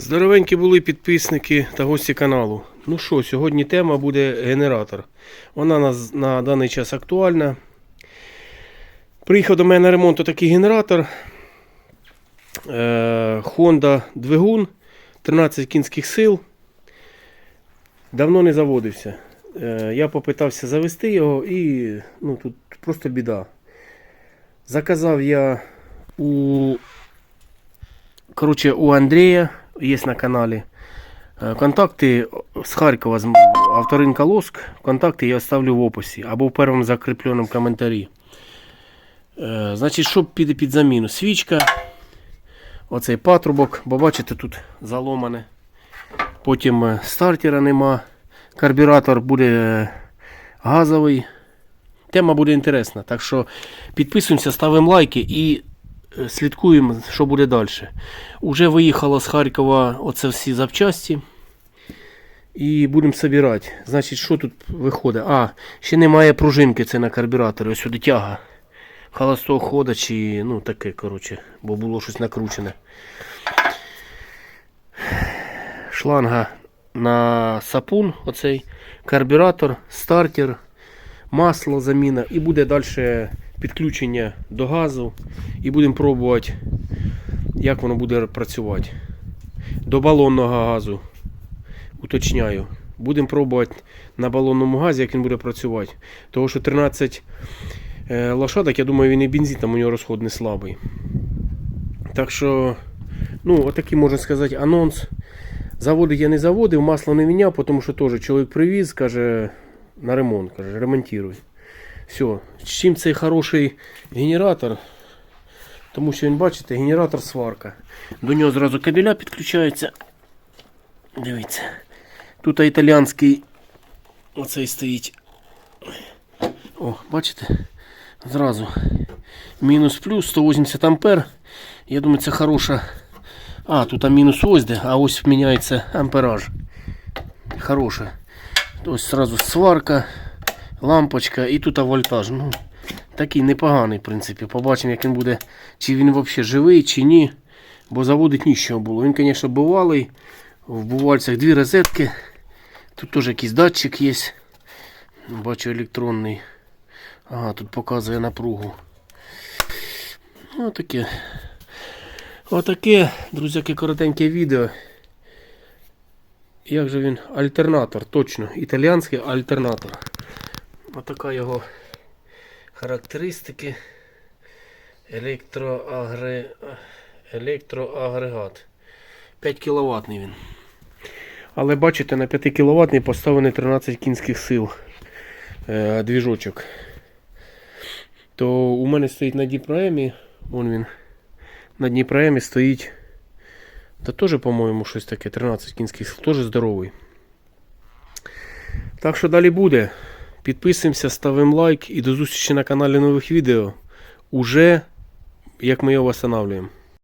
Здоровенькі були підписники та гості каналу. Ну що, сьогодні тема буде генератор. Вона на, на даний час актуальна. Приїхав до мене на ремонт такий генератор. Е, Honda двигун 13 кінських сил. Давно не заводився. Е, я попитався завести його і ну, тут просто біда. Заказав я у Короче, у Андрея є на каналі. Е, Контакти з Харкова, з авторинка Лоск. Контакти я оставлю в описі або в першому закріпленому коментарі. Е, Значить, що піде під заміну? Свічка, оцей патрубок, бо бачите, тут заломане. Потім е, стартера нема. Карбюратор буде газовий. Тема буде інтересна. Так що підписуємося, ставимо лайки і слідкуємо, що буде далі. Уже виїхало з Харкова оце всі запчасті. І будемо збирати. Значить, що тут виходить? А, ще немає пружинки це на карбюраторі. Ось сюди тяга. Холостого хода чи ну таке, коротше, бо було щось накручене. Шланга на сапун, оцей карбюратор, стартер, масло заміна і буде далі підключення до газу. І будемо пробувати, як воно буде працювати. До балонного газу. Уточняю. Будемо пробувати на балонному газі, як він буде працювати. Тому що 13 е, лошадок, я думаю, він і бензин, там у нього розход не слабий. Так що, ну, отакий можна сказати анонс. Заводить я не заводив, масло не міняв, тому що теж чоловік привіз, каже, на ремонт, каже, ремонтуй. Все. Чим цей хороший генератор? Тому що він, бачите, генератор сварка. До нього зразу кабеля підключаються. Дивіться. Тут італіанський оцей стоїть. О, бачите? Зразу. Мінус плюс 180 ампер. Я думаю, це хороша. А, тут а мінус ось де, а ось міняється ампераж. Хороше. Ось зразу сварка, лампочка і тут вольтаж. Ну, такий непоганий, в принципі. Побачимо, як він буде, чи він взагалі живий, чи ні. Бо заводить нічого було. Він, звісно, бувалий. В бувальцях дві розетки. Тут теж якийсь датчик є. Бачу електронний. Ага, тут показує напругу. Отаке. Отаке, друзяки, коротеньке відео. Як же він? Альтернатор, точно. Італіанський альтернатор. Отака його характеристики. Електроагре... Електроагрегат. 5 кВт він. Але бачите, на 5 кВт поставлений 13 кінських сил е, двіжочок. То у мене стоїть на Дніпроемі, вон він. На Дніпроемі стоїть. Та теж, по-моєму, щось таке, 13 кінських сил, теж здоровий. Так що далі буде. Підписуємося, ставимо лайк і до зустрічі на каналі нових відео. Уже як ми його встановлюємо.